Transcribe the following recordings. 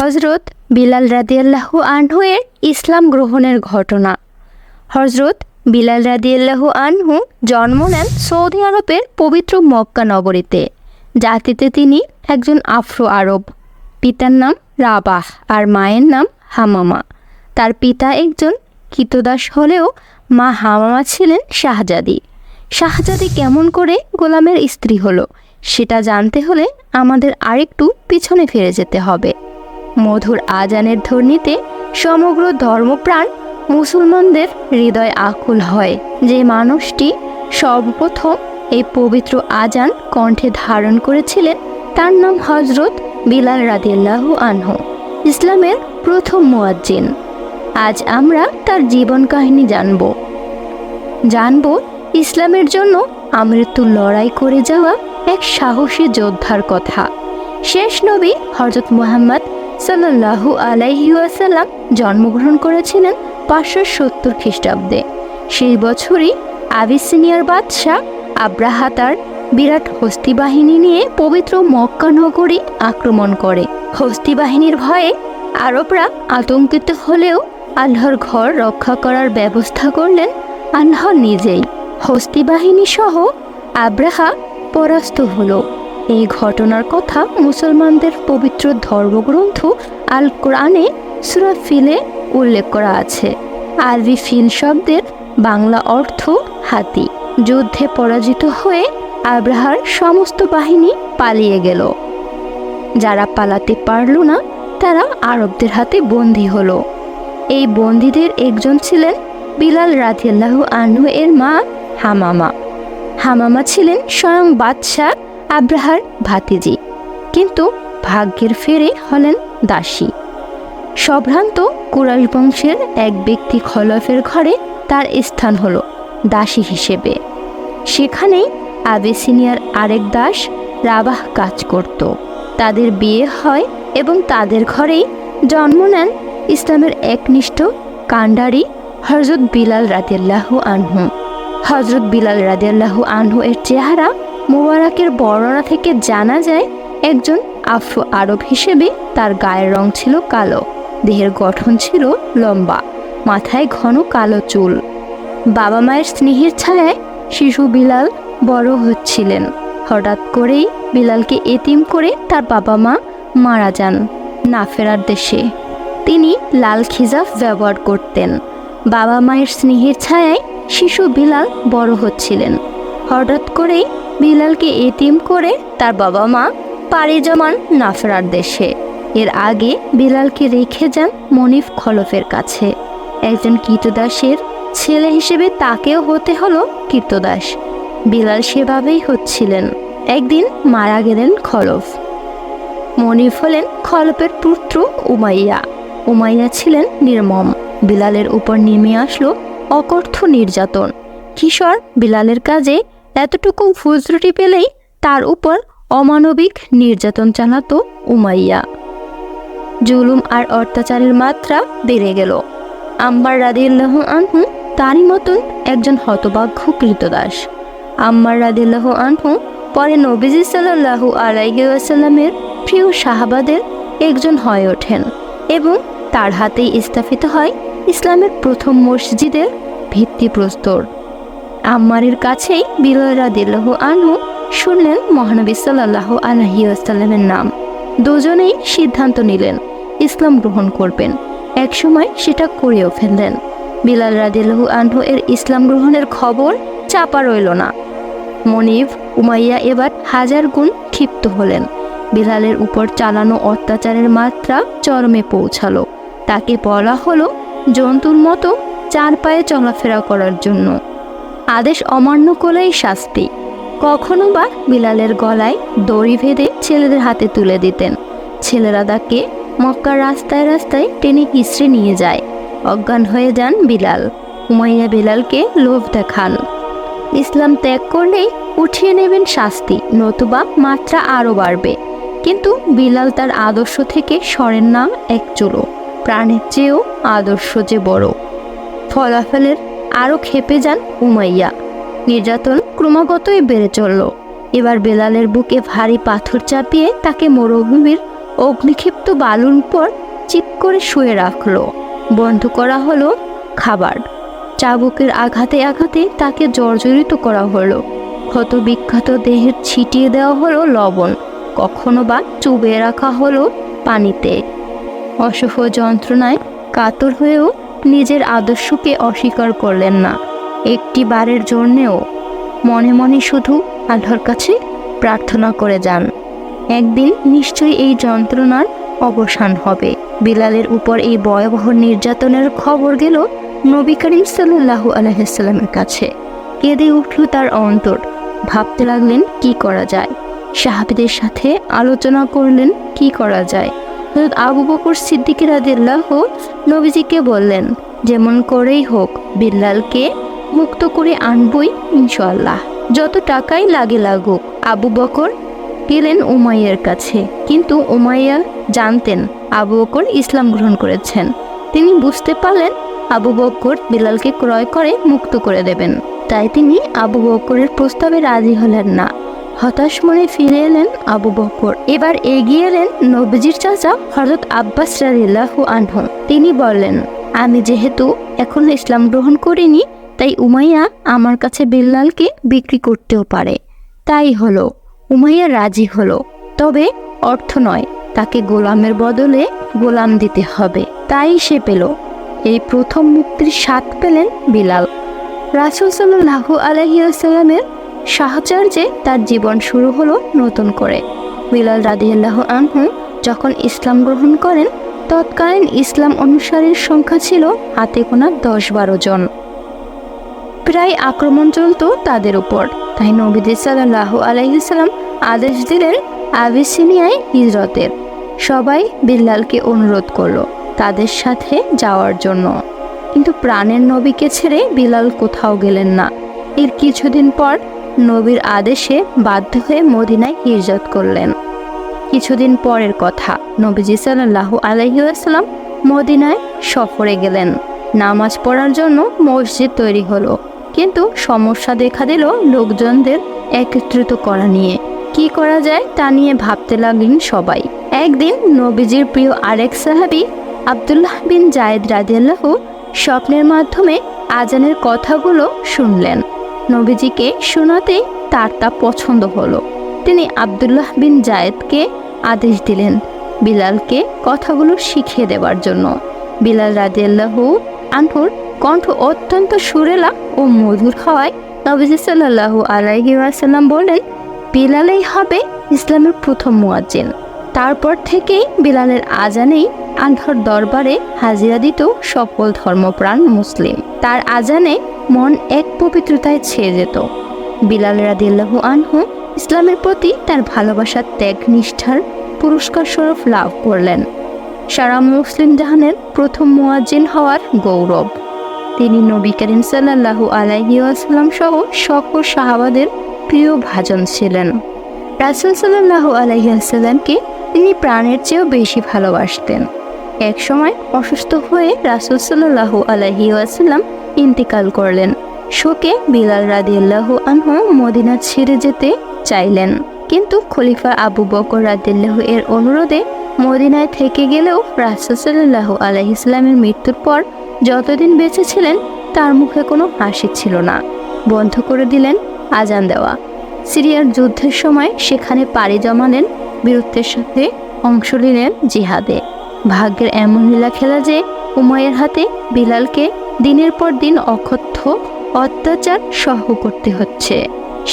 হজরত বিলাল রাদিয়াল্লাহু আনহু এর ইসলাম গ্রহণের ঘটনা। হজরত বিলাল রাদিয়াল্লাহু আনহু জন্ম নেন সৌদি আরবের পবিত্র মক্কা নগরীতে। জাতিতে তিনি একজন আফ্রো আরব। পিতার নাম রাবাহ আর মায়ের নাম হামামা। তার পিতা একজন কিতদাস হলেও মা হামামা ছিলেন শাহজাদি। শাহজাদি কেমন করে গোলামের স্ত্রী হলো, সেটা জানতে হলে আমাদের আরেকটু পিছনে ফিরে যেতে হবে। মধুর আজানের ধ্বনিতে সমগ্র ধর্মপ্রাণ মুসলমানদের হৃদয় আকুল হয়। যে মানুষটি সর্বপ্রথম এই পবিত্র আজান কণ্ঠে ধারণ করেছিলেন, তার নাম হজরত বিলাল রাদিয়াল্লাহু আনহু, ইসলামের প্রথম মুয়াজ্জিন। আজ আমরা তার জীবন কাহিনী জানব। জানব ইসলামের জন্য আমৃত্যু লড়াই করে যাওয়া এক সাহসী যোদ্ধার কথা। শেষ নবী হজরত মুহাম্মদ সাল্লাল্লাহু আলাইহি ওয়াসাল্লাম জন্মগ্রহণ করেছিলেন পাঁচশো সত্তর খ্রিস্টাব্দে। সেই বছরই আবিসিনিয়ার বাদশাহ আব্রাহা তার বিরাট হস্তি বাহিনী নিয়ে পবিত্র মক্কা নগরী আক্রমণ করে। হস্তি বাহিনীর ভয়ে আরবরা আতঙ্কিত হলেও আল্লাহর ঘর রক্ষা করার ব্যবস্থা করলেন আল্লাহ নিজেই। হস্তি বাহিনী সহ আব্রাহা পরাস্ত হলো। এই ঘটনার কথা মুসলমানদের পবিত্র ধর্মগ্রন্থ আল কোরআনে সুরা ফিলে উল্লেখ করা আছে। আরবি ফিল শব্দের বাংলা অর্থ হাতি। যুদ্ধে পরাজিত হয়ে আব্রাহার সমস্ত বাহিনী পালিয়ে গেল। যারা পালাতে পারল না, তারা আরবদের হাতে বন্দী হলো। এই বন্দীদের একজন ছিলেন বিলাল রাধিয়াল্লাহু আনহু এর মা হামামা। হামামা ছিলেন স্বয়ং বাদশাহ আব্রাহার ভাতিজি। কিন্তু ভাগ্যের ফেরে হলেন দাসী। সম্ভ্রান্ত কুরাশ বংশের এক ব্যক্তি খলফের ঘরে তার স্থান হলো দাসী হিসেবে। সেখানেই আবেসিনিয়ার আরেক দাস রাবাহ কাজ করত। তাদের বিয়ে হয় এবং তাদের ঘরেই জন্ম নেন ইসলামের একনিষ্ঠ কাণ্ডারি হজরত বিলাল রাদিয়াল্লাহু আনহু। হজরত বিলাল রাদিয়াল্লাহু আনহু এর চেহারা মুবারকের বর্ণনা থেকে জানা যায়, একজন আফ্রো আরব হিসেবে তার গায়ের রং ছিল কালো, দেহের গঠন ছিল লম্বা, মাথায় ঘন কালো চুল। বাবা মায়ের স্নেহের ছায়ায় শিশু বিলাল বড় হচ্ছিলেন। হঠাৎ করেই বিলালকে এতিম করে তার বাবা মা মারা যান না ফেরার দেশে। তিনি লাল খিজাফ ব্যবহার করতেন। বাবা মায়ের স্নেহের ছায়ায় শিশু বিলাল বড় হচ্ছিলেন। হঠাৎ করেই বিলালকে এটিম করে তার বাবা মা পাড়ি জমান নাফরার দেশে। এর আগে বিলালকে রেখে যান মনিফ খলফের কাছে। একজন কীতদাসের ছেলে হিসেবে তাকেও হতে হলো কীর্তদাস। বিলাল সেভাবেই হচ্ছিলেন। একদিন মারা গেলেন খলফ। মনিফ হলেন খলপের পুত্র উমাইয়া। উমাইয়া ছিলেন নির্মম। বিলালের উপর নেমে আসলো অকর্থ নির্যাতন। কিশোর বিলালের কাজে এতটুকু ত্রুটি পেলেই তার উপর অমানবিক নির্যাতন চালাতো উমাইয়া। জুলুম আর অত্যাচারের মাত্রা বেড়ে গেল। আম্বার রাদিল্লাহ আনহু তারই মতন একজন হতভাগ্য কৃতদাস। আম্মার রাদিল্লাহ আনহু পরে নবীজি সাল্লাহু আলাইহি আসাল্লামের প্রিয় সাহাবাদের একজন হয়ে ওঠেন এবং তার হাতেই স্থাপিত হয় ইসলামের প্রথম মসজিদের ভিত্তিপ্রস্তর। আম্মারের কাছেই বিলাল রাদিল্লাহ আনহু শুনলেন মহানবী সাল্লাহ আলহি আসাল্লামের নাম। দুজনেই সিদ্ধান্ত নিলেন, ইসলাম গ্রহণ করবেন। একসময় সেটা করেও ফেললেন। বিলাল রাদিল্লাহু আনহু এর ইসলাম গ্রহণের খবর চাপা রইল না। মনিব, উমাইয়া এবার হাজার গুণ ক্ষিপ্ত হলেন। বিলালের উপর চালানো অত্যাচারের মাত্রা চরমে পৌঁছালো। তাকে বলা হলো, জন্তুর মতো চার পায়ে চলাফেরা করার জন্য। আদেশ অমান্য করলেই শাস্তি। কখনো বা বিলালের গলায় দড়ি ভেদে ছেলেদের হাতে তুলে দিতেন। ছেলেরা তাকে মক্কার রাস্তায় রাস্তায় টেনে হিসড়ে নিয়ে যায়। অজ্ঞান হয়ে যান বিলাল। উমাইয়া বিলালকে লোভ দেখান। ইসলাম ত্যাগ করলেই উঠিয়ে নেবেন শাস্তি, নতুবা মাত্রা আরও বাড়বে। কিন্তু বিলাল তার আদর্শ থেকে সরেন না এক চুলো প্রাণের চেয়েও আদর্শ যে বড়। ফলাফলের আরও খেপে যান উমাইয়া। নির্যাতন ক্রমাগতই বেড়ে চলল। এবার বেলালের বুকে ভারী পাথর চাপিয়ে তাকে মরুভূমির অগ্নিক্ষিপ্ত বালুর পর চিপ করে শুয়ে রাখল। বন্ধ করা হলো খাবার। চাবুকের আঘাতে আঘাতে তাকে জর্জরিত করা হলো। ক্ষত বিখ্যাত দেহের ছিটিয়ে দেওয়া হলো লবণ। কখনো বা চুবে রাখা হলো পানিতে। অসহ যন্ত্রণায় কাতর হয়েও নিজের আদর্শকে অস্বীকার করলেন না। একটি বারের জন্যেও মনে মনে শুধু আল্লাহর কাছে প্রার্থনা করে যান। একদিন নিশ্চয়ই এই যন্ত্রণার অবসান হবে। বিলালের উপর এই ভয়াবহ নির্যাতনের খবর গেল নবী করিম সাল্লাহু আলহিসাল্লামের কাছে। কেঁদে উঠল তার অন্তর। ভাবতে লাগলেন, কি করা যায়? সাহাবিদের সাথে আলোচনা করলেন, কি করা যায়? হযরত আবু বকর সিদ্দিক রাদিল্লাহ নবীজিকে বললেন, যেমন করেই হোক, বিল্লালকে মুক্ত করে আনবই ইনশাল্লাহ যত টাকাই লাগে লাগুক, আবু বকর গেলেন উমাইয়ার কাছে। কিন্তু উমাইয়া জানতেন আবু বকর ইসলাম গ্রহণ করেছেন। তিনি বুঝতে পারলেন আবু বকর বিলালকে ক্রয় করে মুক্ত করে দেবেন। তাই তিনি আবু বকরের প্রস্তাবে রাজি হলেন না। হতাশ মনে ফিরে এলেন আবু বকর। এবার এগিয়ে এলেন নবজির চাচা হজরত আব্বাস রাদিল্লাহু আনহু। তিনি বললেন, আমি যেহেতু এখন ইসলাম গ্রহণ করিনি, তাই উমাইয়া আমার কাছে বিল্লালকে বিক্রি করতেও পারে। তাই হলো, উমাইয়া রাজি হলো। তবে অর্থ নয়, তাকে গোলামের বদলে গোলাম দিতে হবে। তাই সে পেল। এই প্রথম মুক্তির স্বাদ পেলেন বিলাল রাসুল সাল্লাহু আলহিউসাল্লামের সাহচর্যে তার জীবন শুরু হলো নতুন করে। বিলাল রাদিয়াল্লাহু আনহু যখন ইসলাম গ্রহণ করেন, তৎকালীন ইসলাম অনুসারীর সংখ্যা ছিল হাতে গোনা দশ বারো জন। প্রায় আক্রমণ চলত তাদের উপর। তাই নবীদ সাল্লাহ আলাইসাল্লাম আদেশ দিলেন আবিসিনিয়ায় হিজরতের। সবাই বিল্লালকে অনুরোধ করল তাদের সাথে যাওয়ার জন্য। কিন্তু প্রাণের নবীকে ছেড়ে বিলাল কোথাও গেলেন না। এর কিছুদিন পর নবীর আদেশে বাধ্য হয়ে মদিনায় হিজরত করলেন। কিছুদিন পরের কথা, নবীজি সাল্লাহ আলহিউসালাম মদিনায় সফরে গেলেন। নামাজ পড়ার জন্য মসজিদ তৈরি হলো, কিন্তু সমস্যা দেখা দিল লোকজনদের একত্রিত করা নিয়ে। কি করা যায় তা নিয়ে ভাবতে লাগলেন সবাই। একদিন নবীজির প্রিয় আরেক সাহাবি আবদুল্লাহ বিন জায়েদ রাদিয়াল্লাহ স্বপ্নের মাধ্যমে আজানের কথাগুলো শুনলেন। নবীজিকে শোনাতেই তার তা পছন্দ হলো। তিনি আবদুল্লাহ বিন জায়েদকে আদেশ দিলেন বিলালকে কথাগুলো শিখিয়ে দেওয়ার জন্য। বিলাল রাদিয়াল্লাহু আনহুর কণ্ঠ অত্যন্ত সুরেলা ও মধুর হওয়ায় নবীজি সাল্লাহু আলাইহি ওয়াসাল্লাম বললেন, বিলালেই হবে ইসলামের প্রথম মুয়াজ্জিন। তারপর থেকেই বিলালের আজানেই আল্লাহর দরবারে হাজিরা দিত সকল ধর্মপ্রাণ মুসলিম। তার আজানে মন এক পবিত্রতায় ছেয়ে যেত। বিলাল রাদিল্লাহু আনহু ইসলামের প্রতি তার ভালোবাসার ত্যাগ, নিষ্ঠার পুরস্কার স্বরূপ লাভ করলেন। সারা মুসলিম জাহানের প্রথম মুয়াজ্জিন হওয়ার গৌরব। তিনি নবী করিম সাল্লাহু আলাইহি আসাল্লাম সহ সকল সাহাবাদের প্রিয় ভাজন ছিলেন। রাসুল সাল্লাহু আলাইহি আসাল্লামকে তিনি প্রাণের চেয়েও বেশি ভালোবাসতেন। এক সময় অসুস্থ হয়ে রাসুল সাল্লাহু আলাইহি আসাল্লাম ইন্তিকাল করলেন। শোকে বিলাল রাদিয়াল্লাহু আনহু মদিনা ছেড়ে যেতে চাইলেন। কিন্তু খলিফা আবু বকর রাদিল্লাহ এর অনুরোধে মদিনায় থেকে গেলেও রাসুল সাল্লাহু আলাইহিসলামের মৃত্যুর পর যতদিন বেঁচে ছিলেন, তার মুখে কোনো হাসি ছিল না। বন্ধ করে দিলেন আজান দেওয়া। সিরিয়ার যুদ্ধের সময় সেখানে পাড়ি জমালেন, বীরত্বের সাথে অংশ নিলেন জিহাদে। ভাগ্যের এমন লীলা খেলা যে উমায়ের হাতে বিলালকে দিনের পর দিন অকথ্য অত্যাচার সহ করতে হচ্ছে।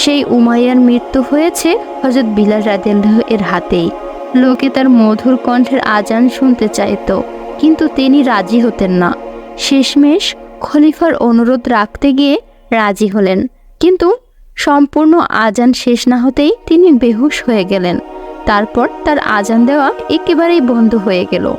সেই উমাইয়ার মৃত্যু হয়েছে হজরত বিলাল রাদিয়াল্লাহ এর হাতেই। লোকে তার মধুর কণ্ঠের আজান শুনতে চাইত, কিন্তু তিনি রাজি হতেন না। শেষমেশ খলিফার অনুরোধ রাখতে গিয়ে রাজি হলেন, কিন্তু সম্পূর্ণ আজান শেষ না হতেই তিনি বেহুশ হয়ে গেলেন। তারপর তার আজান দেওয়া একেবারেই বন্ধ হয়ে গেল।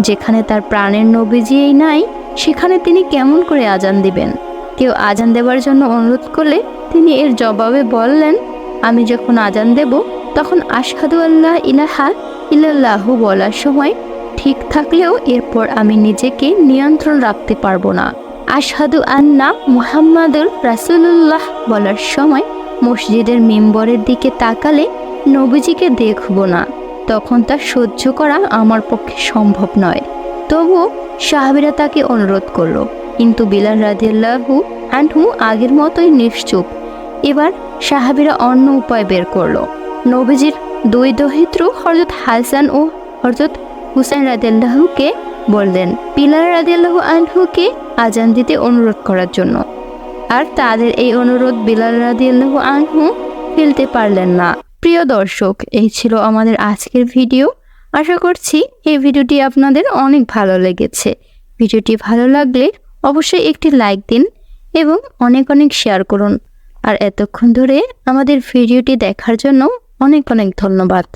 যেখানে তার প্রাণের নবীজিই নাই, সেখানে তিনি কেমন করে আজান দিবেন? কেউ আজান দেওয়ার জন্য অনুরোধ করলে তিনি এর জবাবে বললেন, আমি যখন আজান দেব, তখন আশহাদু আল্লাহ ইলাহা ইল্লাল্লাহু বলার সময় ঠিক থাকলেও এরপর আমি নিজেকে নিয়ন্ত্রণ রাখতে পারব না। আশহাদু আন্না মুহাম্মাদুর রাসুলুল্লাহ বলার সময় মসজিদের মেম্বরের দিকে তাকালে নবীজিকে দেখব না। তখন তা সহ্য করা আমার পক্ষে সম্ভব নয়। তবু সাহাবিরা তাকে অনুরোধ করল। কিন্তু বিলাল রাদিয়াল্লাহু আনহু আগের মতোই নিশ্চুপ। এবার সাহাবিরা অন্য উপায় বের করল। নবীজির দুই দহিত্র হরজত হাসান ও হরজত হুসাইন রাদিয়াল্লাহুকে বললেন? বিলাল রাদিয়াল্লাহু আনহুকে আজান দিতে অনুরোধ করার জন্য। আর তাদের এই অনুরোধ বিলাল রাদিয়াল্লাহু আনহু ফেলতে পারলেন না। প্রিয় দর্শক, এই ছিল আমাদের আজকের ভিডিও। আশা করছি এই ভিডিওটি আপনাদের অনেক ভালো লেগেছে। ভিডিওটি ভালো লাগলে অবশ্যই একটি লাইক দিন এবং অনেক অনেক শেয়ার করুন। আর এতক্ষণ ধরে আমাদের ভিডিওটি দেখার জন্য অনেক অনেক ধন্যবাদ।